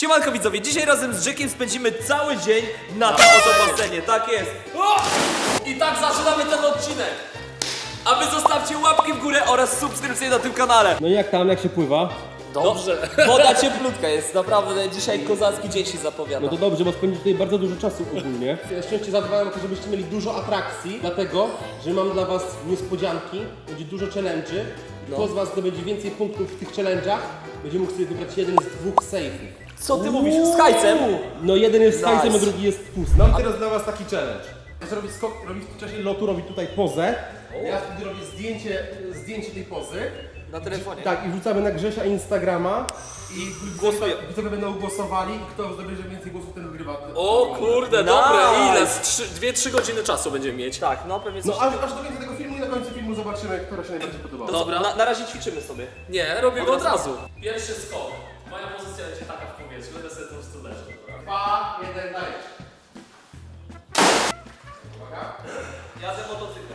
Siemanko widzowie, dzisiaj razem z Jackiem spędzimy cały dzień na tym oto basenie, tak jest. O! I tak zaczynamy ten odcinek. A wy zostawcie łapki w górę oraz subskrypcję na tym kanale. No i jak tam, jak się pływa? Dobrze. Woda cieplutka jest, naprawdę dzisiaj kozacki dzień się zapowiada. No to dobrze, bo spędzisz tutaj bardzo dużo czasu ogólnie. Szczęście zadbałem o to, żebyście mieli dużo atrakcji, dlatego, że mam dla was niespodzianki, będzie dużo challenge'y. Kto z was zdobędzie więcej punktów w tych challenge'ach, będzie mógł sobie wybrać jeden z dwóch sejfów. Co ty mówisz? Z hajcem? No jeden jest z Nice. hajsem, a drugi jest pusty. Mam teraz dla was taki challenge. Ja robić skok, robić w czasie lotu, robić tutaj pozę. Ja wtedy robię zdjęcie, zdjęcie tej pozy. Na telefonie. Tak, i wrzucamy na Grzesia Instagrama. I Głosuję. widzowie będą głosowali i kto zdobędzie więcej głosów, ten wygrywa. O kurde, Nice. dobre, ile? Z trzy- Dwie-trzy godziny czasu będziemy mieć. Tak, no pewnie coś. No aż, aż do końca tego filmu i na końcu filmu zobaczymy, która się najbardziej podobała. Dobra. Na, na razie ćwiczymy sobie. Nie, robimy od razu. Pierwszy skok. 2, 1, dajesz. Uwaga. Jadę motocyklem.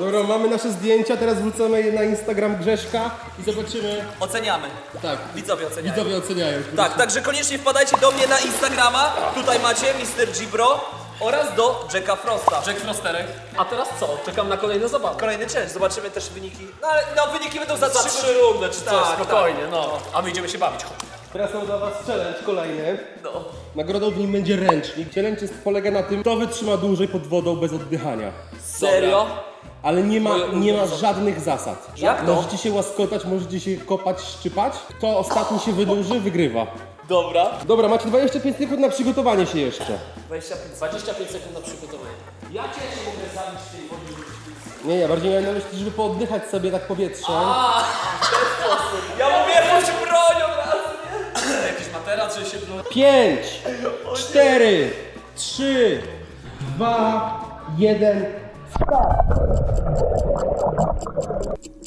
Dobra, mamy nasze zdjęcia, teraz wrzucamy je na Instagram Grześka i zobaczymy. Oceniamy. Tak, Widzowie oceniają. widzowie oceniają. Tak, także koniecznie wpadajcie do mnie na Instagrama. Tutaj macie Mr. Gibro oraz do Jacka Frosta. Jack Frosterek. A teraz co? Czekam na kolejne zabawy. Kolejny challenge, zobaczymy też wyniki. No ale no, wyniki będą za, Za trzy trzy rundy czy coś, Tak, spokojnie, no. A my idziemy się bawić. Chodź. Teraz mam dla was challenge kolejny. No. Nagrodą w nim będzie ręcznik. Challenge jest, polega na tym, kto wytrzyma dłużej pod wodą bez oddychania. Serio? Ale nie ma, Moje nie ma żadnych zasad. Jak to? Możecie się łaskotać, możecie się kopać, szczypać. Kto ostatni się wydłuży, wygrywa. Dobra. Dobra, macie 25 sekund na przygotowanie się jeszcze. 25. 25 sekund na przygotowanie. Ja cię nie mogę zabić w tej wodzie. Nie, nie, bardziej miałem na myśli, żeby pooddychać sobie tak powietrzem. Ja mówię jakąś broń od razu, nie? Jakiś materac, że się... 5, 4, 3, 2, 1. O Thank you.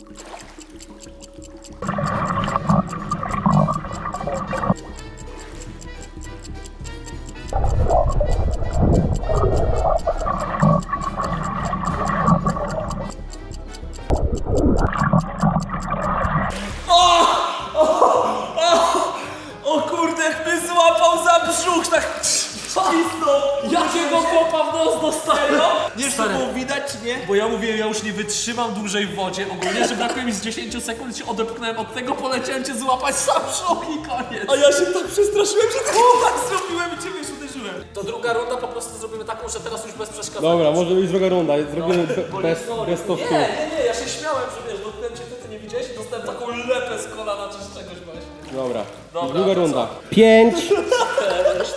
Bo ja mówię, ja już nie wytrzymam dłużej w wodzie. Ogólnie, że brakuje mi z 10 sekund, się odepchnąłem od tego, poleciałem cię złapać sam szok i koniec. A ja się tak przestraszyłem, że tak tak zrobiłem i ciebie już uderzyłem. To druga runda po prostu zrobimy taką, że teraz już bez przeszkadzania. Dobra, może być druga runda. Zrobimy be- bez, bez Nie, towtu. nie, nie, ja się śmiałem, że wiesz, dotknąłem cię, ty, ty nie widziałeś i dostałem taką lepę z kolana czy z czegoś właśnie. Dobra, Dobra, druga to runda. 5,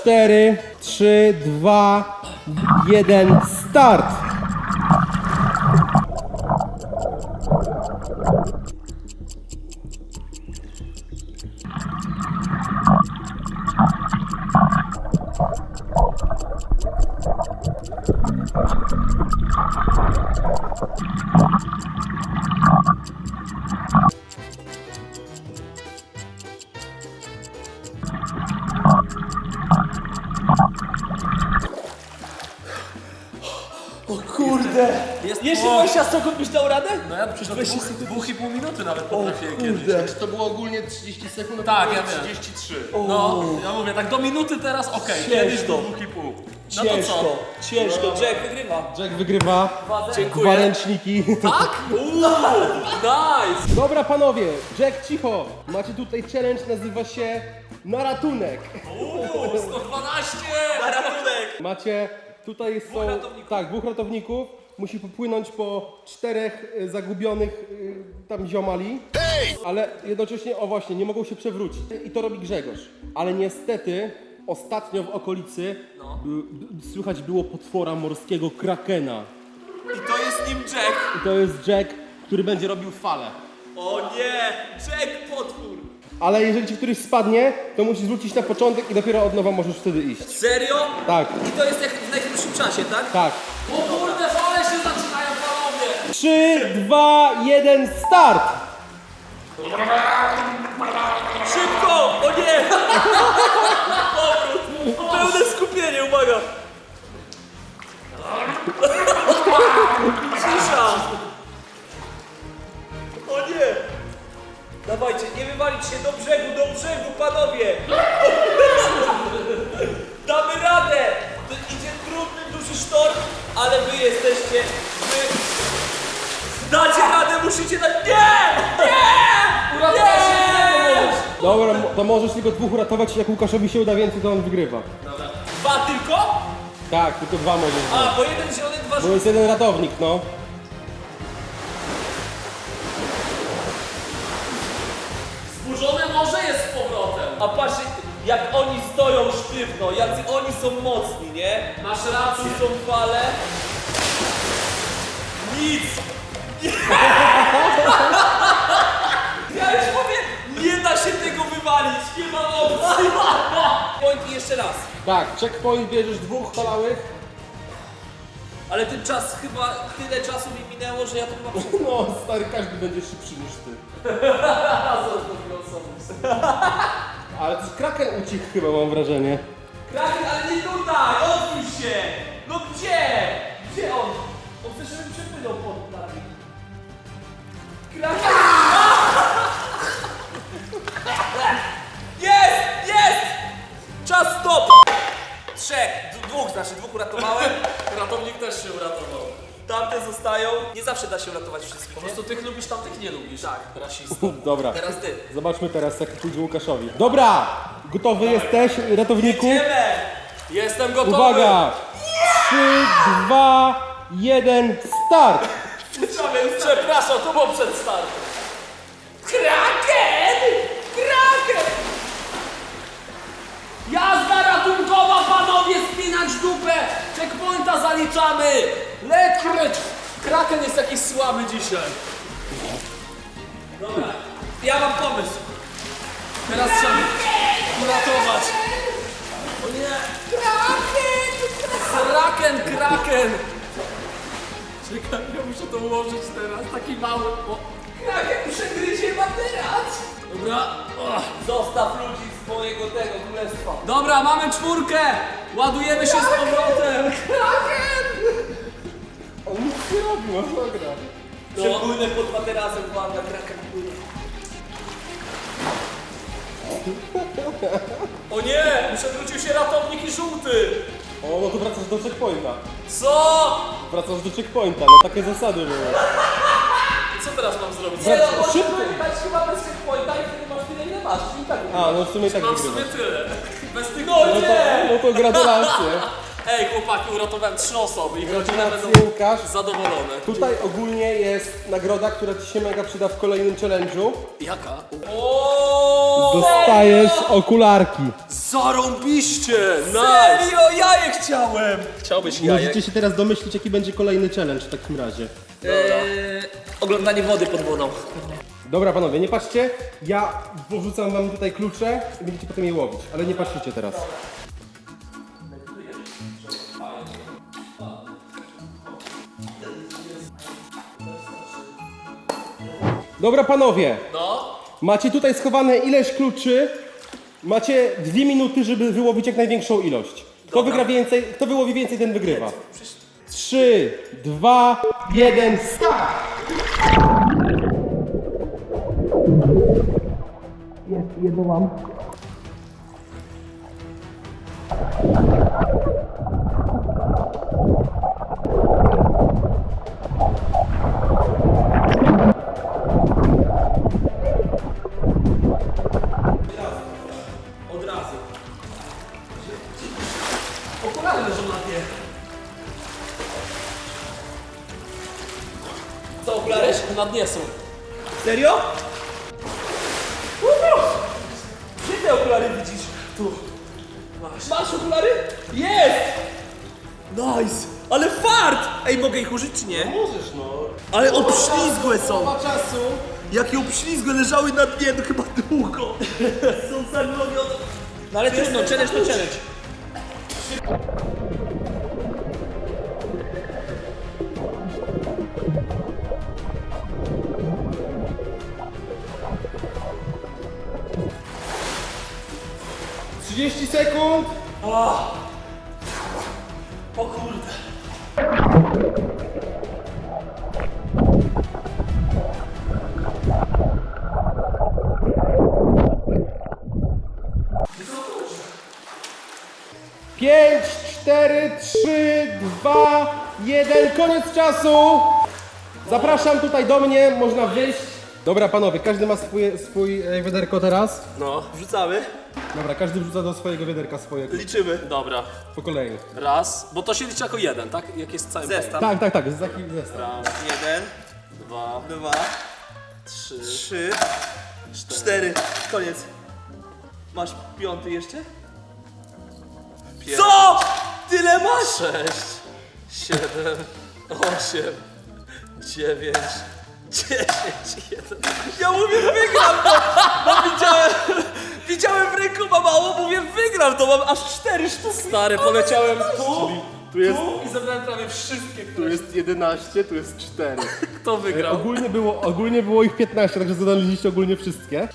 4, 3, 2, 1, start! Kurde. Jeszcze 20 sekund byś dał radę? No ja przecież dwóch, dwóch i pół minuty nawet potrafię kiedyś. To było ogólnie 30 sekund, Tak, ja wiem. 33. No, ja mówię, tak do minuty teraz okej, Ciężko. kiedyś do dwóch i pół. No to Ciężko, co? ciężko. Jack wygrywa. Jack wygrywa, dwa Dziękuję. ręczniki. Tak? Uuu, nice! Dobra panowie, Jack cicho. Macie tutaj challenge, nazywa się na ratunek. Uuu, 112! Na ratunek. Macie, tutaj są, ratowników. tak, dwóch ratowników. Musi popłynąć po czterech y, zagubionych y, tam ziomali. Ale jednocześnie, o właśnie, nie mogą się przewrócić. I to robi Grzegorz. Ale niestety, ostatnio w okolicy y, y, słychać było potwora morskiego krakena. I to jest nim Jack. I to jest Jack, który będzie robił falę. O nie, Jack potwór. Ale jeżeli ci któryś spadnie, to musisz wrócić na początek i dopiero od nowa możesz wtedy iść. Serio? Tak, I to jest jak w najkrótszym czasie, tak? tak. O kurde, fale się zaczynają, panowie! 3, 2, 1, start! Szybko! O nie! Powrót! Pełne skupienie, uwaga! Cisza! Panowie! Damy radę! To idzie trudny, duży sztorm, ale wy jesteście... Wy... Dacie radę, musicie dać... Nie! Nie! Się nie. Dobra, mo- to możesz tylko dwóch uratować, jak Łukaszowi się uda więcej, to on wygrywa. Dwa tylko? Tak, tylko dwa możesz. A, bo jeden zielony, dwa Bo jest jeden ratownik, no. Jak oni stoją sztywno, jacy oni są mocni, nie? Masz Tu rację. są fale. Nic! Ja już mówię, nie da się tego wywalić, nie ma opcji. Point i jeszcze raz. Tak, checkpoint bierzesz dwóch halałych. Ale ten czas chyba, tyle czasu mi minęło, że ja to chyba prze... No, stary, każdy będzie szybszy niż ty. Ale też kraken ucichł chyba, mam wrażenie. Kraken, ale nie tutaj, odwróć się! No gdzie? Gdzie on? On chce, żebym przepłynął pod nami. Kraken! Jest! Jest! Czas stop! Trzech, dwóch znaczy, dwóch uratowałem. Ratownik też się uratował. Tamte zostają. Nie zawsze da się uratować wszystkich. Po prostu tych lubisz, tamtych nie lubisz. Tak. Rasista. Dobra, Teraz ty. zobaczmy teraz, jak pójdzie Łukaszowi. Dobra, gotowy jesteś, ratowniku? Jedziemy! Jestem gotowy. Uwaga! Trzy, dwa, jeden, start! Przepraszam, to było przed startem. Kraken! Jazda ratunkowa, panowie, spinać dupę! Checkpointa zaliczamy! Lekryć! Kraken jest jakiś słaby dzisiaj. Dobra, ja mam pomysł. Teraz trzeba uratować. O nie! Kraken! Kraken! Czekaj, ja muszę to ułożyć teraz. Taki mały. O, Kraken przegryzie materac! dobra. O. Zostaw królestwa. Dobra, mamy czwórkę! Ładujemy się z powrotem! On nic nie robi, masakra. Przepłynę pod materacem, uwaga, kraken płynie. O nie! Przewrócił się ratownik i żółty! O, no to wracasz do checkpointa. Co? Wracasz do checkpointa, no takie zasady były. Co teraz mam zrobić? Nie no, Szybko. możesz wyjechać chyba bez checkpointa i wtedy masz czyli tak. A, no w sumie tak Mam w sumie wygrywasz. tyle. Bez tych No No to, no to gratulacje. Ej, chłopaki, uratowałem trzy osoby i rodziny będą Gratulacje, Łukasz. zadowolone. Tutaj ogólnie jest nagroda, która Ci się mega przyda w kolejnym challenge'u. Jaka? Dostajesz okularki. Zarąbiście! Serio, jaje chciałem! Chciałbyś Możecie się teraz domyślić, jaki będzie kolejny challenge w takim razie. Eee, oglądanie wody pod wodą. Dobra panowie, nie patrzcie, ja porzucam wam tutaj klucze i będziecie potem je łowić, ale nie patrzycie teraz. Dobra panowie, No? macie tutaj schowane ileś kluczy, macie dwie minuty, żeby wyłowić jak największą ilość. Kto wygra więcej, kto wyłowi więcej, ten wygrywa. Trzy, dwa, jeden, start! Od obślizgłe są! Ma czasu. Jakie obślizgłe leżały na dnie, to chyba długo. Są zaglonione. No ale trudno, challenge to challenge. Trzydzieści sekund. O kurde. 2, 1, koniec czasu! Zapraszam tutaj do mnie, można wyjść. Dobra panowie, każdy ma swój, swój e, wiaderko teraz. No, Wrzucamy, Dobra, każdy wrzuca do swojego wiaderka swojego. liczymy. dobra. Po kolei. Raz, bo to się liczy jako jeden, tak? Jak jest cały Zestaw. Tak, tak, tak, z taki zestaw. Raz, Jeden, dwa, dwa, trzy, trzy, cztery. Koniec. Masz piąty jeszcze? pięć, Co? Tyle masz? sześć, siedem, osiem, dziewięć, dziesięć, jeden. Ja mówię wygram to, bo widziałem, widziałem w ręku ma mało, mówię wygram to, mam aż cztery sztuki. Stary, poleciałem tu, Tu jest, tu i zebrałem prawie wszystkie, tu które jest 11, tu jest 4. kto wygrał. Ogólnie było, ogólnie było ich 15, także zadaliście ogólnie wszystkie.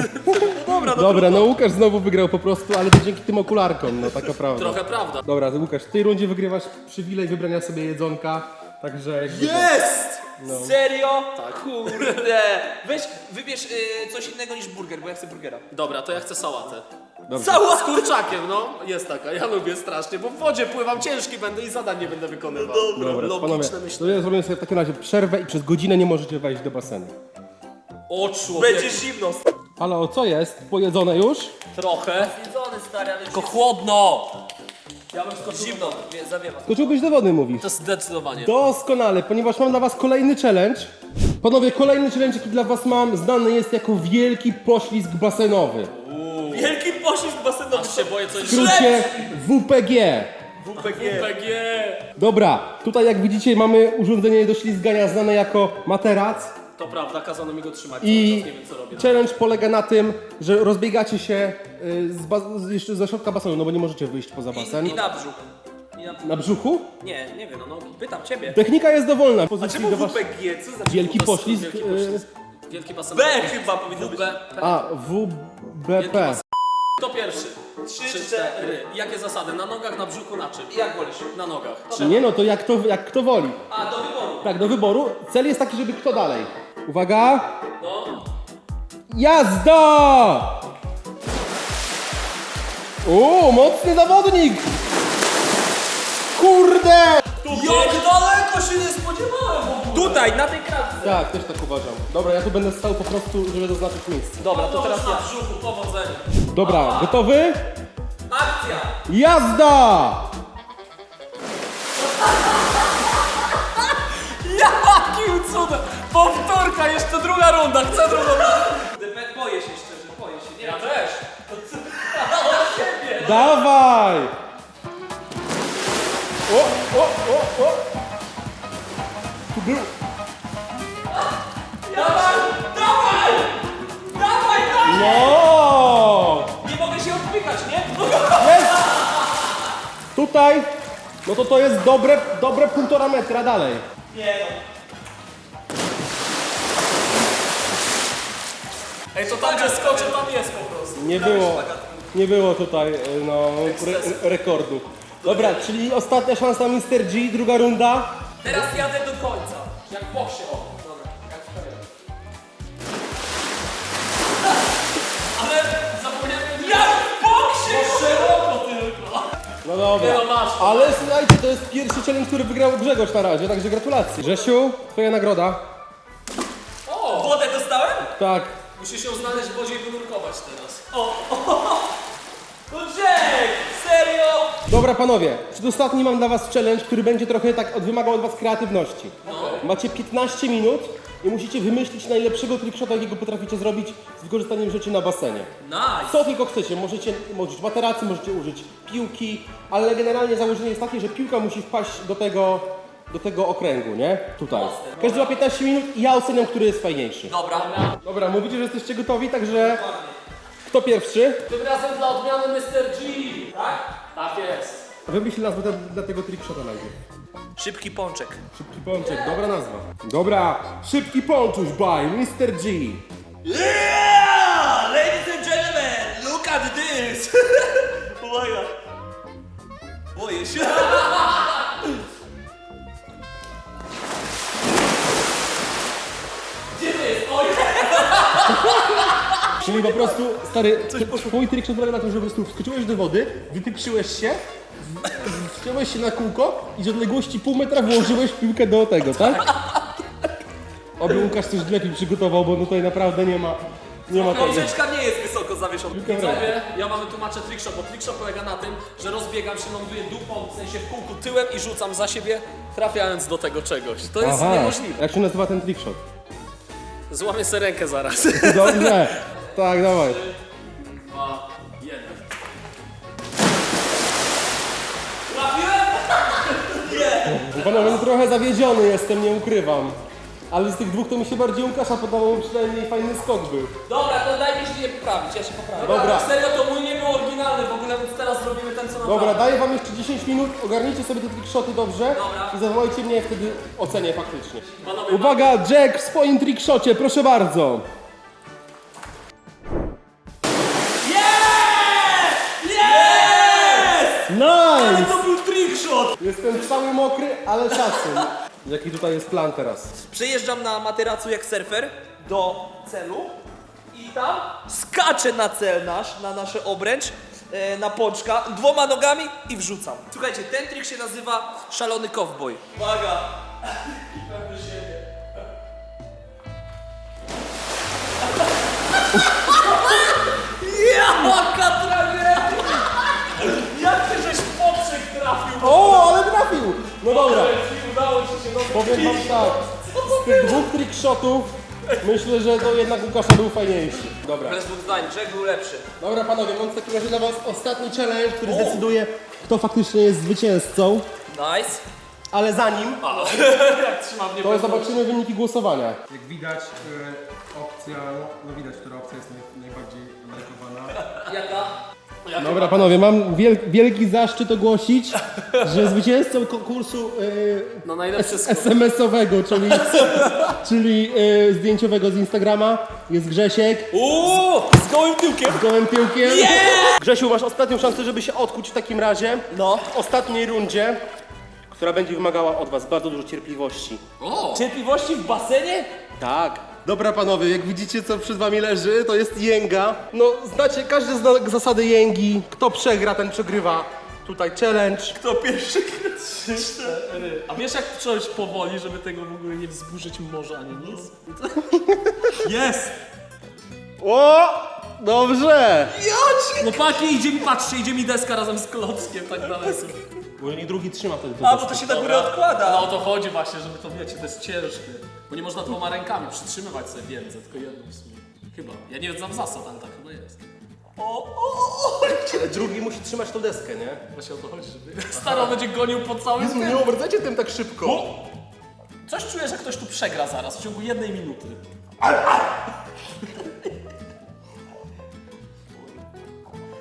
Dobra, no Dobra, no Łukasz znowu wygrał po prostu, ale to dzięki tym okularkom, no taka prawda. Trochę prawda. Dobra, Łukasz, w tej rundzie wygrywasz przywilej wybrania sobie jedzonka, także jakby... Jest! Serio? Tak. Kurde. Weź, wybierz y, coś innego niż burger, bo ja chcę burgera. Dobra, to ja chcę sałatę. Dobrze. Cała Z kurczakiem, no. Jest taka, ja lubię strasznie, bo w wodzie pływam, ciężki będę i zadań nie będę wykonywał. Dobra, Logiczne panowie, to myślenie. ja zrobię sobie w takim razie przerwę i przez godzinę nie możecie wejść do basenu. O człowiek, Będzie zimno. Halo, co jest? Pojedzone już? trochę. Jedzony stary, ale Tylko chłodno. Ja bym skoczył. zimno, wie- zawiewa. Skoczyłbyś do wody, mówisz. To zdecydowanie. Doskonale, ponieważ mam dla was kolejny challenge. Panowie, kolejny challenge, jaki dla was mam, znany jest jako wielki poślizg basenowy. Wielki poślizg basenowy. Aż się boję coś W skrócie WPG. WPG. PG. Dobra, tutaj jak widzicie mamy urządzenie do ślizgania znane jako materac. To prawda, kazano mi go trzymać. I cały czas nie wiem co robię. challenge polega na tym, że rozbiegacie się y, z bas- z- jeszcze ze środka basenu, no bo nie możecie wyjść poza basen. I, I na brzuch. I na... Na brzuchu? Nie, nie wiem, no, no pytam ciebie. Technika jest dowolna. A Pozycji czemu do was... WPG? Co za Wielki To poślizg. Wielki y, poślizg. Wielki basen. B chyba powinno być. WB. A, Wielki WBP. basen. Kto pierwszy? Trzy, Trzy, cztery. cztery. Jakie zasady? Na nogach, na brzuchu, na czym? Jak wolisz? Na nogach. Nie no, to jak, to jak kto woli. A, do wyboru. Tak, do wyboru. Cel jest taki, żeby kto dalej. Uwaga! No. Jazda! O, mocny zawodnik! Kurde! Jak daleko się nie spodziewałem Tutaj, na tej kratce. Tak, też tak uważam. Dobra, ja tu będę stał po prostu, żeby zaznaczyć miejsce. Dobra, to teraz na brzuchu, powodzenia. Dobra, gotowy? Akcja. Jazda! Jakim cudem! Powtórka, jeszcze druga runda, chcę drugą rundę. Boję się szczerze, boję się. Nie Ja wiem. też. Dawaj! O, o, o, o! Tu był... Dawaj, dawaj! Dawaj, dawaj! No! Nie mogę się odpychać, nie? Jest! Tutaj, no to to jest dobre, dobre półtora metra dalej. Nie no. Ej, to tam, gdzie skoczę, tam jest po prostu. Nie było, nie było tutaj, e, no, re, rekordu. Dobra, czyli ostatnia szansa Mr. G, druga runda. Teraz jadę do końca. Jak boksie, o. Dobra, jak w karierze. Ale zapomniałem... Jak w boksie! Szeroko tylko. No dobra. Nie no, masz. Ale słuchajcie, to jest pierwszy challenge, który wygrał Grzegorz na razie, także gratulacje. Grzesiu, twoja nagroda. O! Wodę dostałem? Tak. Musisz ją znaleźć w wodzie i wynurkować teraz. No Jack! Serio? Dobra panowie, przedostatni mam dla was challenge, który będzie trochę tak od, wymagał od was kreatywności. Macie 15 minut i musicie wymyślić najlepszego trickshota, jakiego potraficie zrobić z wykorzystaniem rzeczy na basenie. Nice. Co tylko chcecie, możecie użyć materacy, możecie użyć piłki, ale generalnie założenie jest takie, że piłka musi wpaść do tego, do tego okręgu, nie? Tutaj. Każdy ma 15 minut i ja oceniam, który jest fajniejszy. Dobra. Dobra, mówicie, że jesteście gotowi, także kto pierwszy? Tym razem dla odmiany Mr. G. Tak? Tak jest. Wymyśl nazwę dla, dla tego trickshota najpierw. Szybki pączek. Szybki pączek, dobra nazwa. Dobra, szybki pączuś by Mr. G. Yeah! Ladies and gentlemen, look at this! Po prostu, stary, twój trickshot polega na tym, że po prostu wskoczyłeś do wody, wypieprzyłeś się, w- wciąłeś się na kółko i z odległości pół metra włożyłeś piłkę do tego, tak? Oby Łukasz coś lepiej przygotował, bo tutaj naprawdę nie ma, nie ma tego. Książeczka nie jest wysoko zawieszona. Piłkę w. Widzowie, ja wam wytłumaczę trickshot, bo trickshot polega na tym, że rozbiegam się, ląduję dupą, w sensie w kółku tyłem i rzucam za siebie, trafiając do tego czegoś. To jest Aha, niemożliwe. jak się nazywa ten trickshot? Złamię sobie rękę zaraz. Dobrze, tak, dawaj. Dwa, jeden. Panowie, no trochę zawiedziony jestem, nie ukrywam. Ale z tych dwóch to mi się bardziej Łukasza podobał, bo przynajmniej fajny skok był. Dobra, to daj mi się nie poprawić, ja się poprawię. Dobra. Serio, to mój nie był oryginalny w ogóle, więc teraz zrobimy ten co Dobra, naprawdę. daję wam jeszcze 10 minut, ogarnijcie sobie te trickshoty dobrze Dobra. i zawołajcie mnie, wtedy ocenię faktycznie. Panowie, Uwaga, Jack w swoim trickshocie, proszę bardzo. Nice! To był trickshot! Jestem cały mokry, ale szacun. Jaki tutaj jest plan teraz? Przejeżdżam na materacu jak surfer do celu i tam skaczę na cel nasz, na nasze obręcz, e, na pączka, dwoma nogami i wrzucam. Słuchajcie, ten trik się nazywa szalony cowboy. Uwaga! Jaka tragedia! Jak ty żeś poprzek trafił? O, ale trafił! No dobra, Udało ci się, no powiem wam tak. Z tych dwóch trickshotów myślę, że to jednak Łukasza był fajniejszy. Dobra. Bez dwóch zdań, Jack był lepszy. Dobra panowie, mam w takim razie dla was ostatni challenge, który zdecyduje, kto faktycznie jest zwycięzcą. Nice. Ale zanim, jak trzyma mnie to zobaczymy wyniki głosowania. Jak widać, e, opcja, no widać, która opcja jest najbardziej amerykowana. Jaka? Dobra panowie, mam wiel wielki zaszczyt ogłosić, że zwycięzcą konkursu e, No najlepszy skok. SMS-owego, czyli, czyli e, zdjęciowego z Instagrama jest Grzesiek Uuu, z gołym tyłkiem. z gołym piłkiem. Grzesiu, masz ostatnią szansę, żeby się odkuć w takim razie. No. W ostatniej rundzie, która będzie wymagała od was bardzo dużo cierpliwości. Cierpliwości w basenie? Tak. Dobra panowie, jak widzicie co przed wami leży, to jest jęga. No znacie, każdy zna zasady jęgi. Kto przegra, ten przegrywa. Tutaj challenge. To pierwszy A wiesz jak przejąć powoli, żeby tego w ogóle nie wzburzyć morza ani nic? Jest! O! Dobrze! No paki, idzie mi, patrzcie, idzie mi deska razem z klockiem tak daleko. Bo nie drugi trzyma wtedy A, bo to się na górę No odkłada. o to chodzi właśnie, żeby to wiecie, to jest ciężkie. Bo nie można dwoma rękami przytrzymywać sobie więcej, tylko jedną w sumie. Chyba. Ja nie znam zasad, ale tak chyba jest. Ale drugi musi trzymać tą deskę, nie? Właśnie o to chodzi, żeby... Staro będzie gonił po całym Jezu, nie obracajcie tym tak szybko. Coś czuję, że ktoś tu przegra zaraz, w ciągu jednej minuty.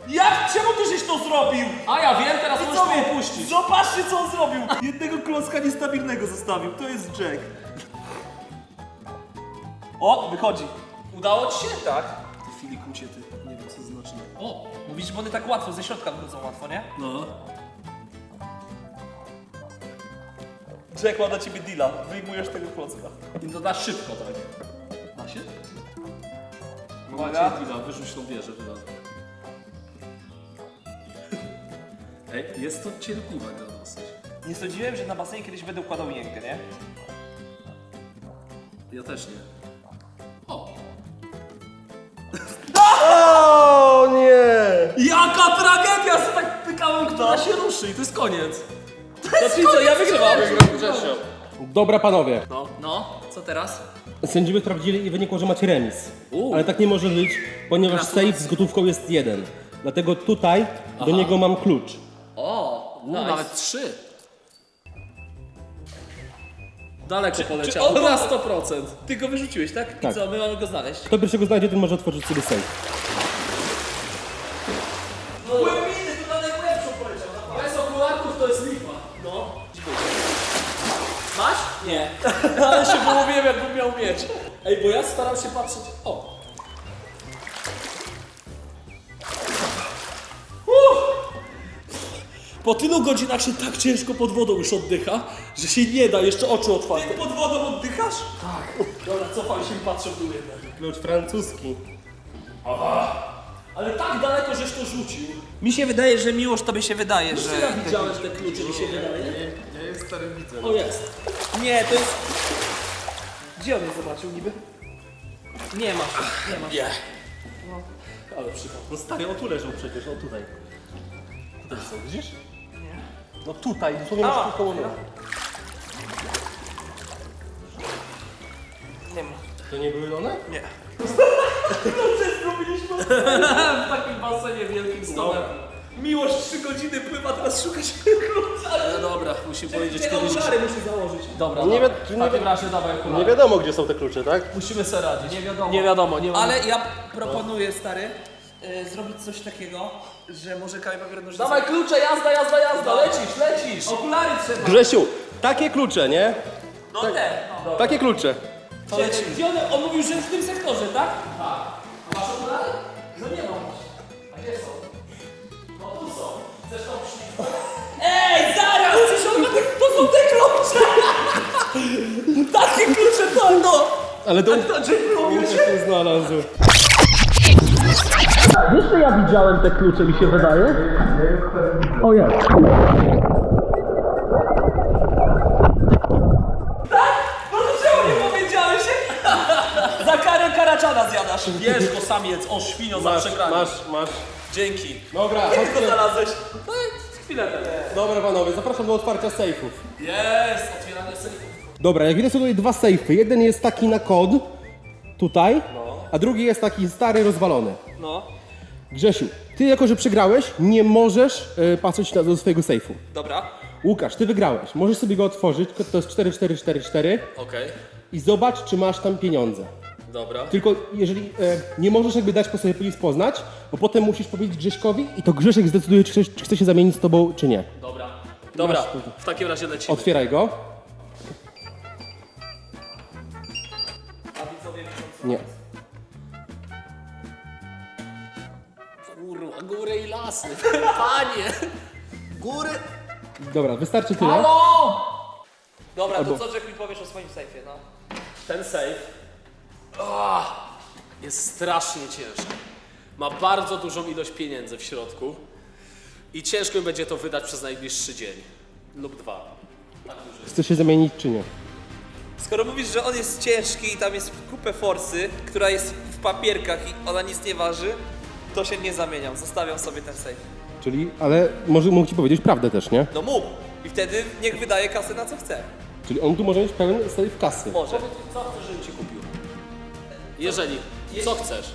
Jak? Czemu ty żeś to zrobił? A ja wiem, teraz możesz to opuścić. Zobaczcie co on zrobił. Jednego klocka niestabilnego zostawił. To jest Jack. O, wychodzi. Udało ci się? Tak. Ty filikucie, ty. Nie wiem, co to znaczy. O! Mówisz, bo one tak łatwo, ze środka wychodzą łatwo, nie? No. Jack ma dla ciebie deala. Wyjmujesz tego klocka. I to da szybko, tak? Da się? Uwaga. Macie deala, wyrzuć tą wieżę, wydam. Ej, jest to cierpliwa gra dosyć. Nie sądziłem, że na basenie kiedyś będę układał jęgę, nie? Ja też nie. O nie! Jaka tragedia! Ja tak pykałem, która się ruszy i to jest koniec. To czyli co, ja wygrywam. Dobra panowie, No, no, co teraz? sędziowie sprawdzili i wynikło, że macie remis. U. Ale tak nie może być, ponieważ Gratulacje. safe z gotówką jest jeden. Dlatego tutaj do niego mam klucz. O, nice. nawet trzy. Daleko czy poleciało, on- na 100%. Ty go wyrzuciłeś, tak? I Tak. co, my mamy go znaleźć? Kto pierwszego znajdzie, ten może otworzyć sobie safe. Głębiny, to na najgłębszą poleciał. Bez okularków to jest lipa. No. Masz? Nie. Ale się połowiłem jakbym miał mieć. Ej, bo ja staram się patrzeć... O! Po tylu godzinach się tak ciężko pod wodą już oddycha, że się nie da, jeszcze oczy otwarte. Ty pod wodą oddychasz? Dobra, cofam się i patrzę w dół jednak. Klucz francuski. Ale tak daleko, żeś to rzucił. Mi się wydaje, że miłość tobie się wydaje, Że ja widziałem te klucze, mi się wydaje. Ja jest starym widzem. O jest. Nie, to jest... Gdzie on je zobaczył niby? Nie ma, nie ma. Nie. Ale przypał. No stary, o tu leżał przecież, o tutaj. Tutaj są, widzisz? No tutaj, dosłownie A. masz koło mnie. Nie ma. To nie były one? Nie. W takim basenie wielkim stołem. Miłość 3 godziny pływa, teraz szukać No dobra, musimy powiedzieć Te kiedyś. okulary musi założyć. Dobra, Nie dobra. wi- w nie takim wi- razie dawaj okulary. Nie wiadomo, gdzie są te klucze, tak? Musimy sobie radzić. Nie wiadomo. Nie wiadomo, nie Ale ja proponuję, stary, y, zrobić coś takiego, że może kamień papier nożyce... Dawaj klucze, jazda, jazda, jazda, lecisz, lecisz. Okulary trzeba. Grzesiu, takie klucze, nie? No te. No. Takie klucze. Gdzie, gdzie on, on mówił, że w tym sektorze, tak? A masz okulary? No nie mam. A gdzie są? No tu są. Chcesz to przyjść? Ej, zaraz! Przecież on ma te, to są te klucze! Takie klucze to no! Ale to... To Jack lubił się. się znalazł. Wiesz, że ja widziałem te klucze, mi się wydaje? O jest. No to czemu nie powiedziałeś? Za karę karaczana zjadasz. Bierz go sam jedz, o świnio za Masz, przegranie. masz, masz. Dzięki. Dobra, Jak go chodźcie. znalazłeś? No i chwilę. Dobra panowie, zapraszam do otwarcia sejfów. Jest, otwieranie sejfu. Dobra, jak widać są tutaj dwa sejfy. Jeden jest taki na kod, tutaj, a drugi jest taki stary, rozwalony. No, Grzesiu, ty jako, że przegrałeś, nie możesz e, patrzeć na, do swojego sejfu. dobra. Łukasz, ty wygrałeś. Możesz sobie go otworzyć, to jest 4444 Okej, i zobacz, czy masz tam pieniądze. dobra. Tylko jeżeli e, nie możesz jakby dać po sobie please poznać, bo potem musisz powiedzieć Grześkowi i to Grzesiek zdecyduje, czy, chce- czy chce się zamienić z tobą, czy nie. Dobra. Dobra, Masz tu. w takim razie lecimy. Otwieraj go. A widzowie widzą co? Nie. Góry i lasy. Panie. Góry. Dobra, wystarczy tyle. Halo! Dobra, Albo- to co Jack mi powiesz o swoim sejfie, no? Ten safe ah, jest strasznie ciężki. Ma bardzo dużą ilość pieniędzy w środku i ciężko mi będzie to wydać przez najbliższy dzień lub dwa. Tak duży. Chcesz się zamienić, czy nie? Skoro mówisz, że on jest ciężki i tam jest kupę forsy, która jest w papierkach i ona nic nie waży, to się nie zamieniam. Zostawiam sobie ten sejf. Czyli, ale może mógł ci powiedzieć prawdę też, nie? No mógł. I wtedy niech wydaje kasę na co chce. Czyli on tu może mieć pełen sejf kasy. Może. Powiedz co chcesz, żebym ci kupił? Jeżeli, co chcesz?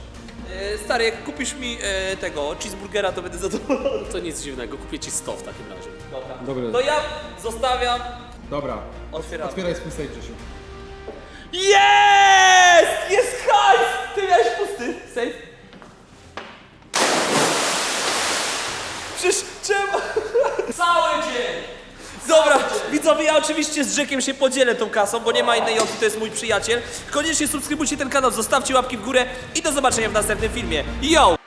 E, stary, jak kupisz mi e, tego cheeseburgera, to będę zadowolony. To nic dziwnego, kupię ci 100 w takim razie. Dobra. Dobra. To ja zostawiam, Dobra. otwieram. Otwieraj swój sejf, Grzesiu. Jest! Jest hajs! Ty miałeś pusty sejf. Przecież czemu? Cały dzień! Dobra, widzowie, ja oczywiście z Jackiem się podzielę tą kasą, bo nie ma innej opcji, to jest mój przyjaciel. Koniecznie subskrybujcie ten kanał, zostawcie łapki w górę i do zobaczenia w następnym filmie. Yo!